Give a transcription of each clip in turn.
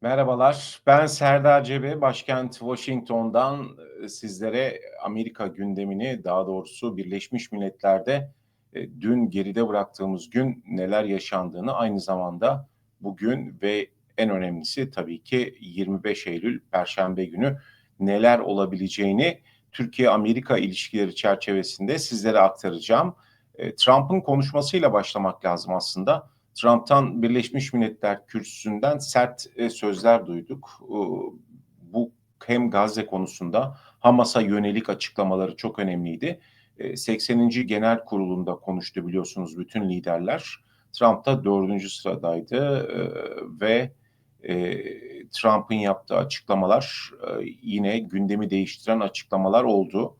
Merhabalar, ben Serdar Cebe, başkent Washington'dan e, sizlere Amerika gündemini, daha doğrusu Birleşmiş Milletler'de e, dün geride bıraktığımız gün neler yaşandığını, aynı zamanda bugün ve en önemlisi tabii ki 25 Eylül Perşembe günü neler olabileceğini Türkiye-Amerika ilişkileri çerçevesinde sizlere aktaracağım. E, Trump'ın konuşmasıyla başlamak lazım aslında. Trump'tan Birleşmiş Milletler kürsüsünden sert e, sözler duyduk. Bu hem Gazze konusunda Hamas'a yönelik açıklamaları çok önemliydi. 80. E, Genel Kurulu'nda konuştu biliyorsunuz bütün liderler. Trump da dördüncü sıradaydı e, ve Trump'ın yaptığı açıklamalar yine gündemi değiştiren açıklamalar oldu.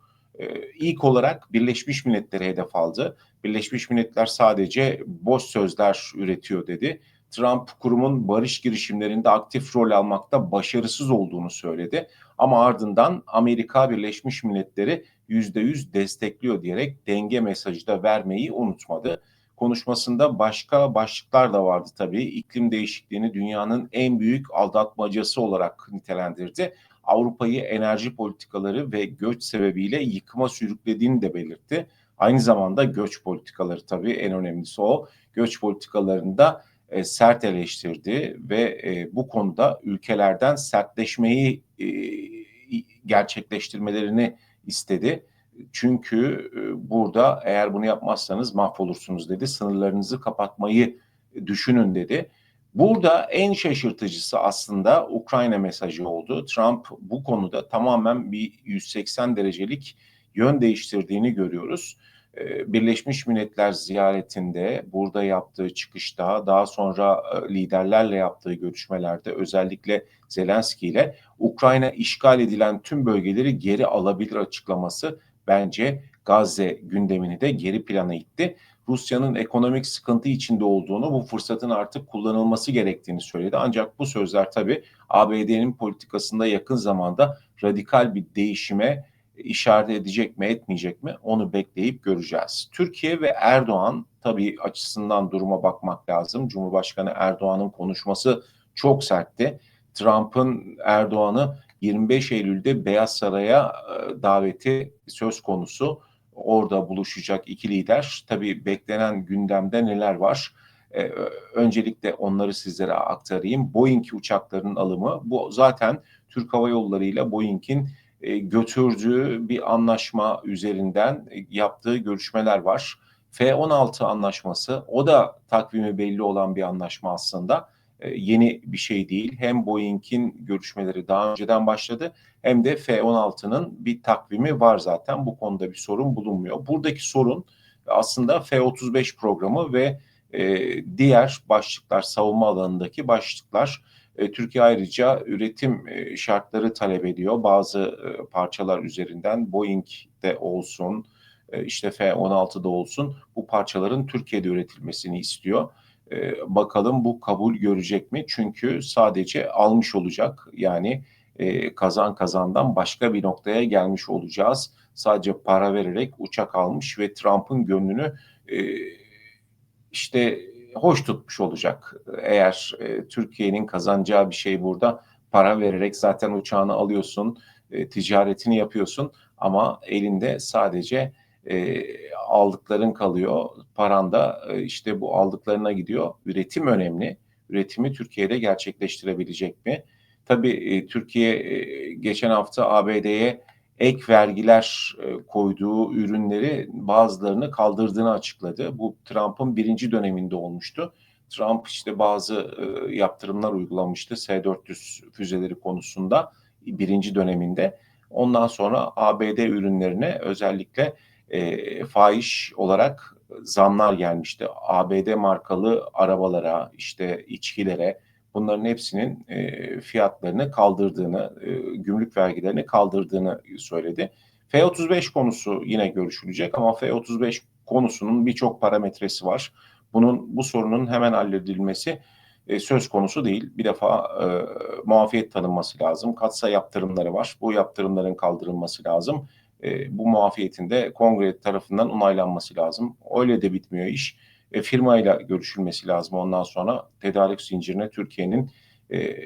İlk olarak Birleşmiş Milletler'e hedef aldı. Birleşmiş Milletler sadece boş sözler üretiyor dedi. Trump kurumun barış girişimlerinde aktif rol almakta başarısız olduğunu söyledi. Ama ardından Amerika Birleşmiş Milletleri yüzde yüz destekliyor diyerek denge mesajı da vermeyi unutmadı. Konuşmasında başka başlıklar da vardı tabii. İklim değişikliğini dünyanın en büyük aldatmacası olarak nitelendirdi. Avrupa'yı enerji politikaları ve göç sebebiyle yıkıma sürüklediğini de belirtti. Aynı zamanda göç politikaları tabii en önemlisi o. Göç politikalarında e, sert eleştirdi ve e, bu konuda ülkelerden sertleşmeyi e, gerçekleştirmelerini istedi. Çünkü e, burada eğer bunu yapmazsanız mahvolursunuz dedi. Sınırlarınızı kapatmayı düşünün dedi. Burada en şaşırtıcısı aslında Ukrayna mesajı oldu. Trump bu konuda tamamen bir 180 derecelik yön değiştirdiğini görüyoruz. Ee, Birleşmiş Milletler ziyaretinde, burada yaptığı çıkışta, daha sonra e, liderlerle yaptığı görüşmelerde özellikle Zelenski ile Ukrayna işgal edilen tüm bölgeleri geri alabilir açıklaması bence Gazze gündemini de geri plana itti. Rusya'nın ekonomik sıkıntı içinde olduğunu, bu fırsatın artık kullanılması gerektiğini söyledi. Ancak bu sözler tabii ABD'nin politikasında yakın zamanda radikal bir değişime işaret edecek mi etmeyecek mi onu bekleyip göreceğiz. Türkiye ve Erdoğan tabii açısından duruma bakmak lazım. Cumhurbaşkanı Erdoğan'ın konuşması çok sertti. Trump'ın Erdoğan'ı 25 Eylül'de Beyaz Saray'a e, daveti söz konusu. Orada buluşacak iki lider. Tabii beklenen gündemde neler var? Ee, öncelikle onları sizlere aktarayım. Boeing uçaklarının alımı bu zaten Türk Hava Yolları ile Boeing'in e, götürdüğü bir anlaşma üzerinden e, yaptığı görüşmeler var. F-16 anlaşması o da takvimi belli olan bir anlaşma aslında. E, yeni bir şey değil. Hem Boeing'in görüşmeleri daha önceden başladı hem de F-16'nın bir takvimi var zaten. Bu konuda bir sorun bulunmuyor. Buradaki sorun aslında F-35 programı ve diğer başlıklar savunma alanındaki başlıklar e, Türkiye ayrıca üretim e, şartları talep ediyor. Bazı e, parçalar üzerinden Boeing'de olsun, işte F-16'da olsun bu parçaların Türkiye'de üretilmesini istiyor. Bakalım bu kabul görecek mi? Çünkü sadece almış olacak. Yani kazan kazandan başka bir noktaya gelmiş olacağız. Sadece para vererek uçak almış ve Trump'ın gönlünü işte hoş tutmuş olacak. Eğer e, Türkiye'nin kazanacağı bir şey burada para vererek zaten uçağını alıyorsun, e, ticaretini yapıyorsun ama elinde sadece e, aldıkların kalıyor. Paran da e, işte bu aldıklarına gidiyor. Üretim önemli. Üretimi Türkiye'de gerçekleştirebilecek mi? Tabii e, Türkiye e, geçen hafta ABD'ye ek vergiler koyduğu ürünleri bazılarını kaldırdığını açıkladı. Bu Trump'ın birinci döneminde olmuştu. Trump işte bazı yaptırımlar uygulamıştı S-400 füzeleri konusunda birinci döneminde. Ondan sonra ABD ürünlerine özellikle e, fahiş olarak zamlar gelmişti. ABD markalı arabalara, işte içkilere, bunların hepsinin e, fiyatlarını kaldırdığını, e, gümrük vergilerini kaldırdığını söyledi. F-35 konusu yine görüşülecek ama F-35 konusunun birçok parametresi var. Bunun bu sorunun hemen halledilmesi e, söz konusu değil. Bir defa e, muafiyet tanınması lazım. Katsa yaptırımları var. Bu yaptırımların kaldırılması lazım. E, bu muafiyetin de kongre tarafından onaylanması lazım. Öyle de bitmiyor iş e, firmayla görüşülmesi lazım ondan sonra tedarik zincirine Türkiye'nin e,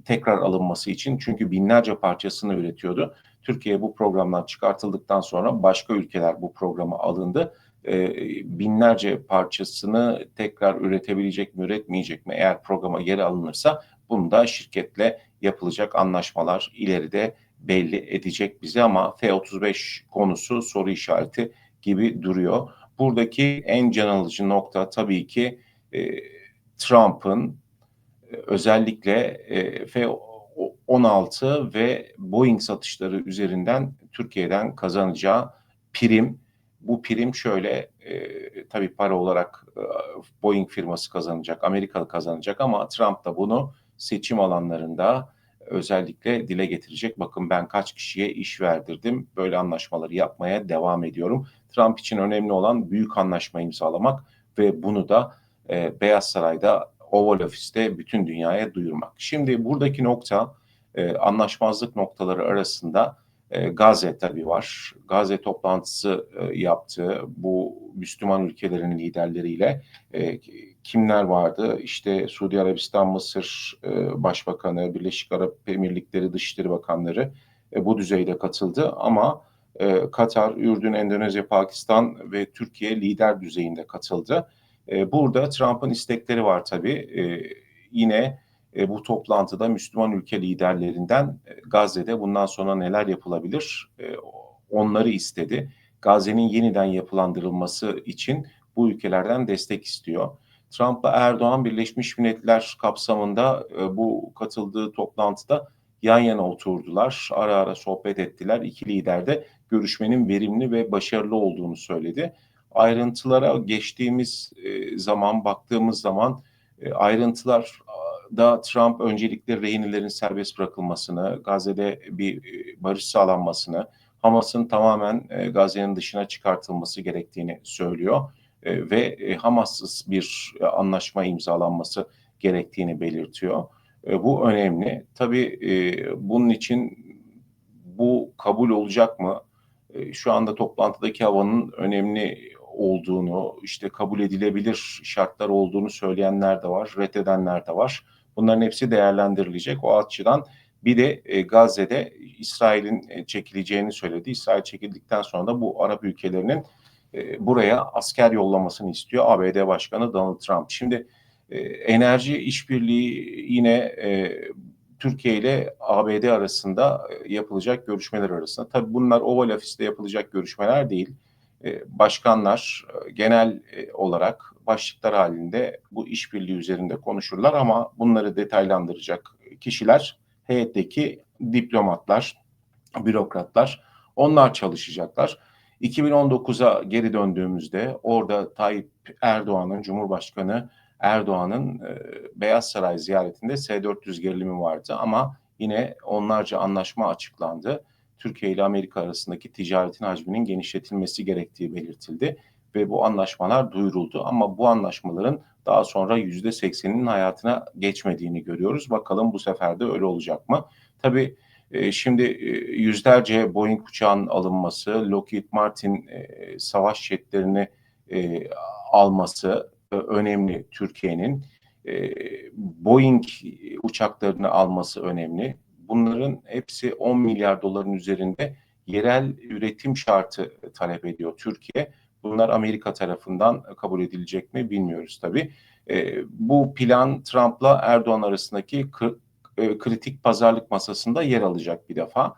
tekrar alınması için. Çünkü binlerce parçasını üretiyordu. Türkiye bu programdan çıkartıldıktan sonra başka ülkeler bu programa alındı. E, binlerce parçasını tekrar üretebilecek mi üretmeyecek mi eğer programa geri alınırsa bunu da şirketle yapılacak anlaşmalar ileride belli edecek bize ama F-35 konusu soru işareti gibi duruyor. Buradaki en can alıcı nokta tabii ki e, Trump'ın e, özellikle e, F-16 ve Boeing satışları üzerinden Türkiye'den kazanacağı prim. Bu prim şöyle e, tabii para olarak e, Boeing firması kazanacak, Amerikalı kazanacak ama Trump da bunu seçim alanlarında özellikle dile getirecek. Bakın ben kaç kişiye iş verdirdim. Böyle anlaşmaları yapmaya devam ediyorum. Trump için önemli olan büyük anlaşma imzalamak ve bunu da e, Beyaz Saray'da Oval Office'te bütün dünyaya duyurmak. Şimdi buradaki nokta e, anlaşmazlık noktaları arasında e, Gazze tabii var. Gazze toplantısı e, yaptı. Bu Müslüman ülkelerin liderleriyle e, kimler vardı? İşte Suudi Arabistan, Mısır e, Başbakanı, Birleşik Arap Emirlikleri Dışişleri Bakanları e, bu düzeyde katıldı ama e, Katar, Ürdün, Endonezya, Pakistan ve Türkiye lider düzeyinde katıldı. E, burada Trump'ın istekleri var tabii. E, yine e, bu toplantıda Müslüman ülke liderlerinden e, Gazze'de bundan sonra neler yapılabilir e, onları istedi. Gazze'nin yeniden yapılandırılması için bu ülkelerden destek istiyor. Trump'la Erdoğan Birleşmiş Milletler kapsamında e, bu katıldığı toplantıda yan yana oturdular. Ara ara sohbet ettiler. İki lider de görüşmenin verimli ve başarılı olduğunu söyledi. Ayrıntılara geçtiğimiz e, zaman, baktığımız zaman e, ayrıntılar da Trump öncelikle rehinelerin serbest bırakılmasını, Gazze'de bir e, barış sağlanmasını, Hamas'ın tamamen e, Gazze'nin dışına çıkartılması gerektiğini söylüyor e, ve Hamas'sız bir anlaşma imzalanması gerektiğini belirtiyor. Bu önemli. Tabii bunun için bu kabul olacak mı? Şu anda toplantıdaki havanın önemli olduğunu, işte kabul edilebilir şartlar olduğunu söyleyenler de var, reddedenler de var. Bunların hepsi değerlendirilecek. O açıdan bir de e, Gazze'de İsrail'in e, çekileceğini söyledi. İsrail çekildikten sonra da bu Arap ülkelerinin e, buraya asker yollamasını istiyor ABD Başkanı Donald Trump. Şimdi e, enerji işbirliği yine e, Türkiye ile ABD arasında yapılacak görüşmeler arasında. Tabii bunlar Oval Office'te yapılacak görüşmeler değil. Başkanlar genel olarak başlıklar halinde bu işbirliği üzerinde konuşurlar ama bunları detaylandıracak kişiler heyetteki diplomatlar, bürokratlar onlar çalışacaklar. 2019'a geri döndüğümüzde orada Tayyip Erdoğan'ın, Cumhurbaşkanı Erdoğan'ın e, Beyaz Saray ziyaretinde S-400 gerilimi vardı ama yine onlarca anlaşma açıklandı. Türkiye ile Amerika arasındaki ticaretin hacminin genişletilmesi gerektiği belirtildi ve bu anlaşmalar duyuruldu. Ama bu anlaşmaların daha sonra yüzde sekseninin hayatına geçmediğini görüyoruz. Bakalım bu sefer de öyle olacak mı? Tabii e, şimdi e, yüzlerce Boeing uçağın alınması, Lockheed Martin e, savaş jetlerini alması önemli Türkiye'nin. Boeing uçaklarını alması önemli. Bunların hepsi 10 milyar doların üzerinde yerel üretim şartı talep ediyor Türkiye. Bunlar Amerika tarafından kabul edilecek mi bilmiyoruz tabii. Bu plan Trump'la Erdoğan arasındaki e, kritik pazarlık masasında yer alacak bir defa.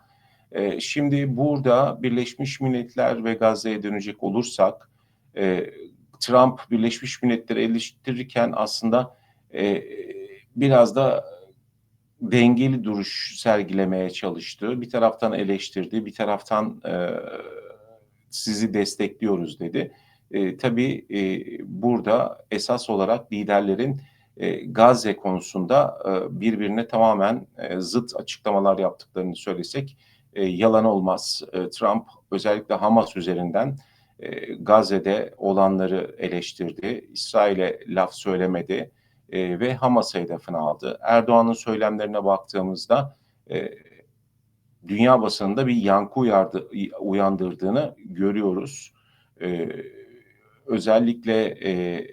E, şimdi burada Birleşmiş Milletler ve Gazze'ye dönecek olursak e, Trump Birleşmiş Milletleri eleştirirken aslında e, biraz da dengeli duruş sergilemeye çalıştı. Bir taraftan eleştirdi, bir taraftan e, sizi destekliyoruz dedi. E, tabii e, burada esas olarak liderlerin e, Gazze konusunda e, birbirine tamamen e, zıt açıklamalar yaptıklarını söylesek e, yalan olmaz. E, Trump özellikle Hamas üzerinden e, Gazze'de olanları eleştirdi. İsrail'e laf söylemedi e, ve Hamas'a hedefini aldı. Erdoğan'ın söylemlerine baktığımızda e, dünya basınında bir yankı uyardı, uyandırdığını görüyoruz. Ee, özellikle e,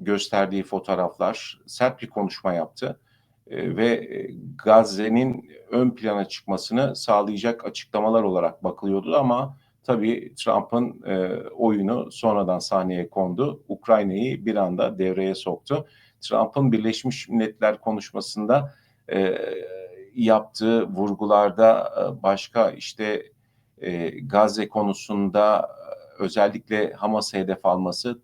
gösterdiği fotoğraflar sert bir konuşma yaptı. e, ve e, Gazze'nin ön plana çıkmasını sağlayacak açıklamalar olarak bakılıyordu ama tabii Trump'ın e, oyunu sonradan sahneye kondu. Ukrayna'yı bir anda devreye soktu. Trump'ın Birleşmiş Milletler konuşmasında yaptığı vurgularda başka işte Gazze konusunda özellikle Hamas'ı hedef alması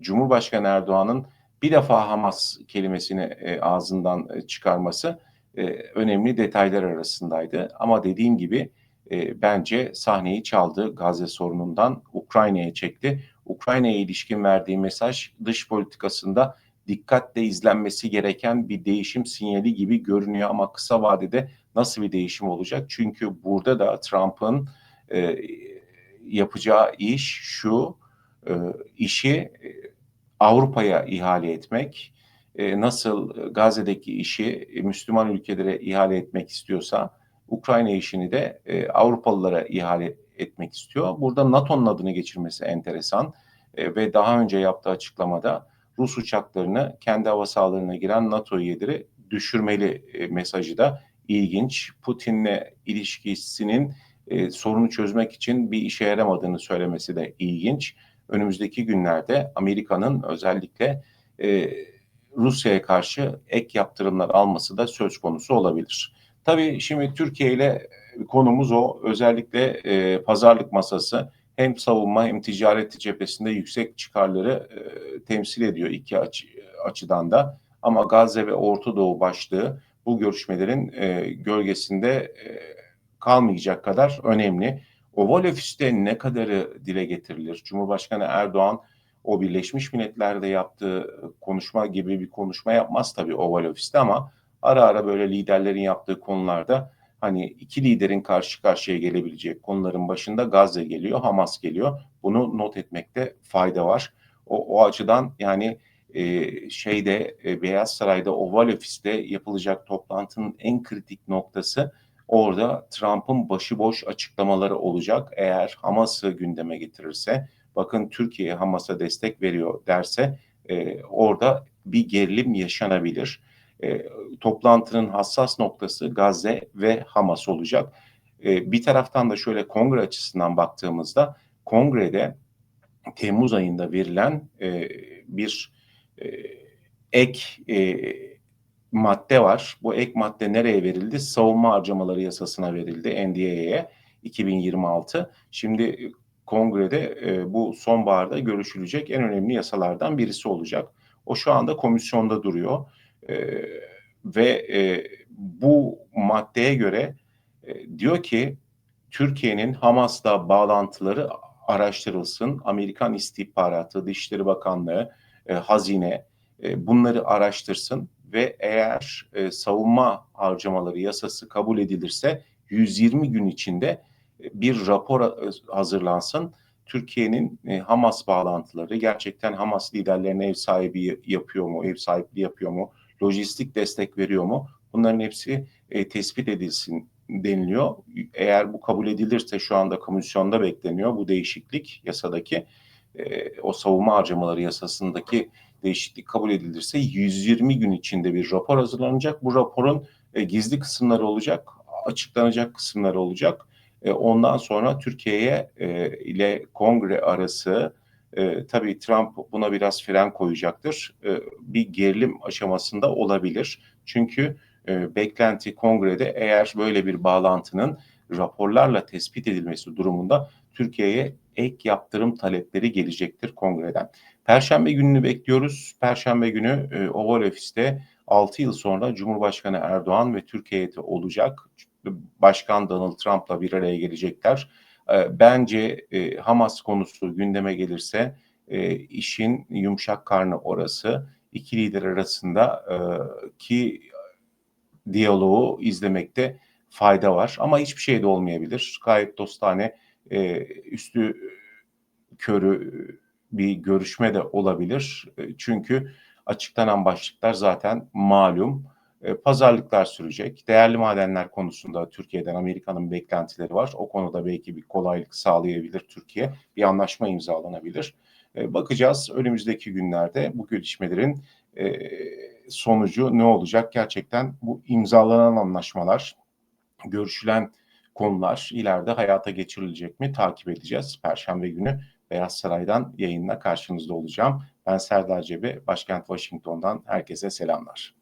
Cumhurbaşkanı Erdoğan'ın bir defa Hamas kelimesini e, ağzından e, çıkarması e, önemli detaylar arasındaydı. Ama dediğim gibi e, bence sahneyi çaldı Gazze sorunundan Ukrayna'ya çekti. Ukrayna'ya ilişkin verdiği mesaj dış politikasında dikkatle izlenmesi gereken bir değişim sinyali gibi görünüyor ama kısa vadede nasıl bir değişim olacak? Çünkü burada da Trump'ın e, yapacağı iş şu, e, işi e, Avrupa'ya ihale etmek, e, nasıl Gazze'deki işi e, Müslüman ülkelere ihale etmek istiyorsa, Ukrayna işini de e, Avrupalılara ihale etmek istiyor. Burada NATO'nun adını geçirmesi enteresan e, ve daha önce yaptığı açıklamada Rus uçaklarını kendi hava sahalarına giren NATO üyeleri düşürmeli e, mesajı da ilginç. Putin'le ilişkisinin e, sorunu çözmek için bir işe yaramadığını söylemesi de ilginç. Önümüzdeki günlerde Amerika'nın özellikle e, Rusya'ya karşı ek yaptırımlar alması da söz konusu olabilir. Tabii şimdi Türkiye ile konumuz o. Özellikle e, pazarlık masası hem savunma hem ticaret cephesinde yüksek çıkarları e, temsil ediyor iki açı, açıdan da. Ama Gazze ve Orta Doğu başlığı bu görüşmelerin e, gölgesinde e, kalmayacak kadar önemli. Oval Ofis'te ne kadarı dile getirilir? Cumhurbaşkanı Erdoğan o Birleşmiş Milletler'de yaptığı konuşma gibi bir konuşma yapmaz tabii Oval Ofis'te ama ara ara böyle liderlerin yaptığı konularda hani iki liderin karşı karşıya gelebilecek konuların başında Gazze geliyor, Hamas geliyor. Bunu not etmekte fayda var. O, o açıdan yani e, şeyde e, Beyaz Saray'da Oval Ofis'te yapılacak toplantının en kritik noktası orada Trump'ın başıboş açıklamaları olacak. Eğer Hamas'ı gündeme getirirse, bakın Türkiye Hamas'a destek veriyor derse e, orada bir gerilim yaşanabilir. E, toplantının hassas noktası Gazze ve Hamas olacak. E, bir taraftan da şöyle kongre açısından baktığımızda kongrede Temmuz ayında verilen e, bir e, ek e, madde var. Bu ek madde nereye verildi? Savunma harcamaları yasasına verildi NDA'ye 2026. Şimdi kongrede e, bu sonbaharda görüşülecek en önemli yasalardan birisi olacak. O şu anda komisyonda duruyor. E, ve e, bu maddeye göre e, diyor ki Türkiye'nin Hamas'la bağlantıları araştırılsın. Amerikan İstihbaratı, Dışişleri Bakanlığı, e, Hazine e, bunları araştırsın ve eğer e, savunma harcamaları yasası kabul edilirse 120 gün içinde e, bir rapor e, hazırlansın. Türkiye'nin e, Hamas bağlantıları gerçekten Hamas liderlerine ev sahibi yapıyor mu, ev sahipliği yapıyor mu, lojistik destek veriyor mu? Bunların hepsi e, tespit edilsin deniliyor. Eğer bu kabul edilirse şu anda komisyonda bekleniyor bu değişiklik yasadaki e, o savunma harcamaları yasasındaki değişiklik kabul edilirse 120 gün içinde bir rapor hazırlanacak. Bu raporun e, gizli kısımları olacak, açıklanacak kısımları olacak. E, ondan sonra Türkiye'ye e, ile kongre arası e, tabii Trump buna biraz fren koyacaktır. E, bir gerilim aşamasında olabilir. Çünkü e, beklenti kongrede eğer böyle bir bağlantının raporlarla tespit edilmesi durumunda Türkiye'ye ek yaptırım talepleri gelecektir kongreden. Perşembe gününü bekliyoruz. Perşembe günü e, Oval Ofis'te 6 yıl sonra Cumhurbaşkanı Erdoğan ve Türkiye heyeti olacak. Başkan Donald Trump'la bir araya gelecekler. E, bence e, Hamas konusu gündeme gelirse e, işin yumuşak karnı orası. İki lider arasında e, ki diyaloğu izlemekte fayda var. Ama hiçbir şey de olmayabilir. Gayet dostane e, üstü körü bir görüşme de olabilir. E, çünkü açıklanan başlıklar zaten malum. E, pazarlıklar sürecek. Değerli madenler konusunda Türkiye'den Amerika'nın beklentileri var. O konuda belki bir kolaylık sağlayabilir Türkiye. Bir anlaşma imzalanabilir. E, bakacağız önümüzdeki günlerde bu gelişmelerin e, sonucu ne olacak? Gerçekten bu imzalanan anlaşmalar, görüşülen konular ileride hayata geçirilecek mi takip edeceğiz. Perşembe günü Beyaz Saray'dan yayınla karşınızda olacağım. Ben Serdar Cebe, başkent Washington'dan herkese selamlar.